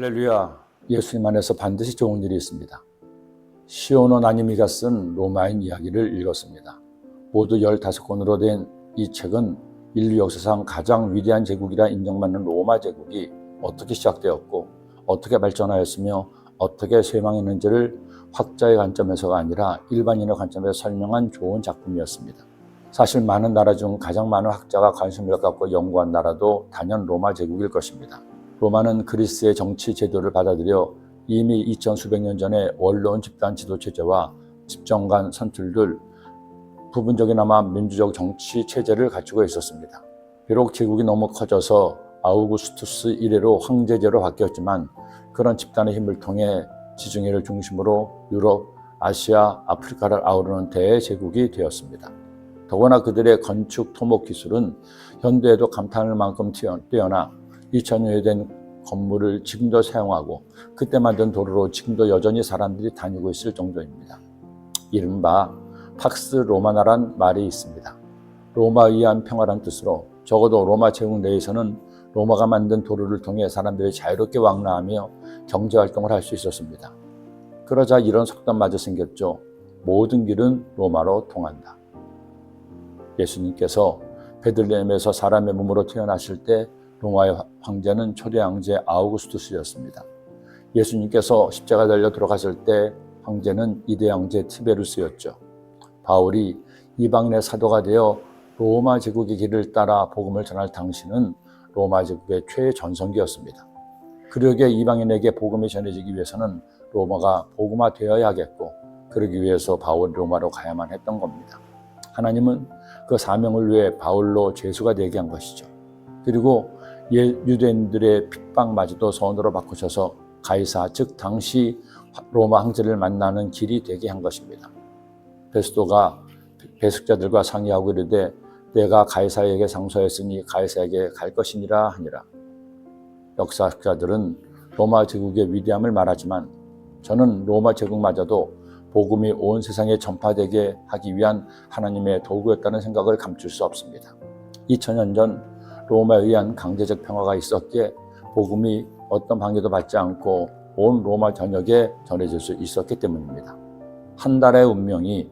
할렐루야. 예수님 안에서 반드시 좋은 일이 있습니다. 시오노 나니미가 쓴 로마인 이야기를 읽었습니다. 모두 15권으로 된 이 책은 인류 역사상 가장 위대한 제국이라 인정받는 로마 제국이 어떻게 시작되었고 어떻게 발전하였으며 어떻게 쇠망했는지를 학자의 관점에서가 아니라 일반인의 관점에서 설명한 좋은 작품이었습니다. 사실 많은 나라 중 가장 많은 학자가 관심을 갖고 연구한 나라도 단연 로마 제국일 것입니다. 로마는 그리스의 정치 제도를 받아들여 이미 2천 수백 년 전에 원로원 집단 지도 체제와 집정관 선출들 부분적이나마 민주적 정치 체제를 갖추고 있었습니다. 비록 제국이 너무 커져서 아우구스투스 이래로 황제제로 바뀌었지만 그런 집단의 힘을 통해 지중해를 중심으로 유럽, 아시아, 아프리카를 아우르는 대제국이 되었습니다. 더구나 그들의 건축 토목 기술은 현대에도 감탄할 만큼 뛰어나 2000년이 된 건물을 지금도 사용하고 그때 만든 도로로 지금도 여전히 사람들이 다니고 있을 정도입니다. 이른바 팍스 로마나란 말이 있습니다. 로마에 의한 평화란 뜻으로 적어도 로마 제국 내에서는 로마가 만든 도로를 통해 사람들이 자유롭게 왕래하며 경제 활동을 할 수 있었습니다. 그러자 이런 속담마저 생겼죠. 모든 길은 로마로 통한다. 예수님께서 베들레헴에서 사람의 몸으로 태어나실 때 로마의 황제는 초대 황제 아우구스투스였습니다. 예수님께서 십자가 달려 들어갔을 때 황제는 이대 황제 티베루스였죠. 바울이 이방인의 사도가 되어 로마 제국의 길을 따라 복음을 전할 당시는 로마 제국의 최전성기였습니다. 그러기에 이방인에게 복음이 전해지기 위해서는 로마가 복음화 되어야겠고 그러기 위해서 바울이 로마로 가야만 했던 겁니다. 하나님은 그 사명을 위해 바울로 죄수가 되게 한 것이죠. 그리고 유대인들의 핍박마저도 선으로 바꾸셔서 가이사 즉 당시 로마 황제를 만나는 길이 되게 한 것입니다. 베스도가 배숙자들과 상의하고 이르되 내가 가이사에게 상소했으니 가이사에게 갈 것이니라 하니라. 역사학자들은 로마 제국의 위대함을 말하지만 저는 로마 제국마저도 복음이 온 세상에 전파되게 하기 위한 하나님의 도구였다는 생각을 감출 수 없습니다. 2000년 전 로마에 의한 강제적 평화가 있었기에 복음이 어떤 방해도 받지 않고 온 로마 전역에 전해질 수 있었기 때문입니다. 한 달의 운명이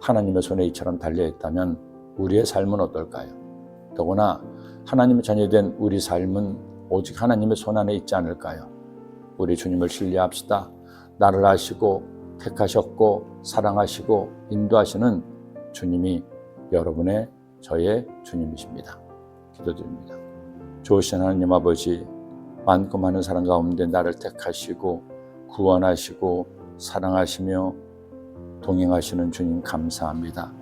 하나님의 손에 이처럼 달려있다면 우리의 삶은 어떨까요? 더구나 하나님의 자녀된 우리 삶은 오직 하나님의 손 안에 있지 않을까요? 우리 주님을 신뢰합시다. 나를 아시고 택하셨고 사랑하시고 인도하시는 주님이 여러분의 저의 주님이십니다. 기도드립니다. 좋으신 하나님 아버지 많고 많은 사람 가운데 나를 택하시고 구원하시고 사랑하시며 동행하시는 주님 감사합니다.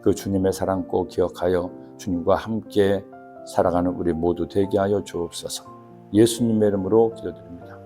그 주님의 사랑 꼭 기억하여 주님과 함께 살아가는 우리 모두 되게 하여 주옵소서. 예수님의 이름으로 기도드립니다.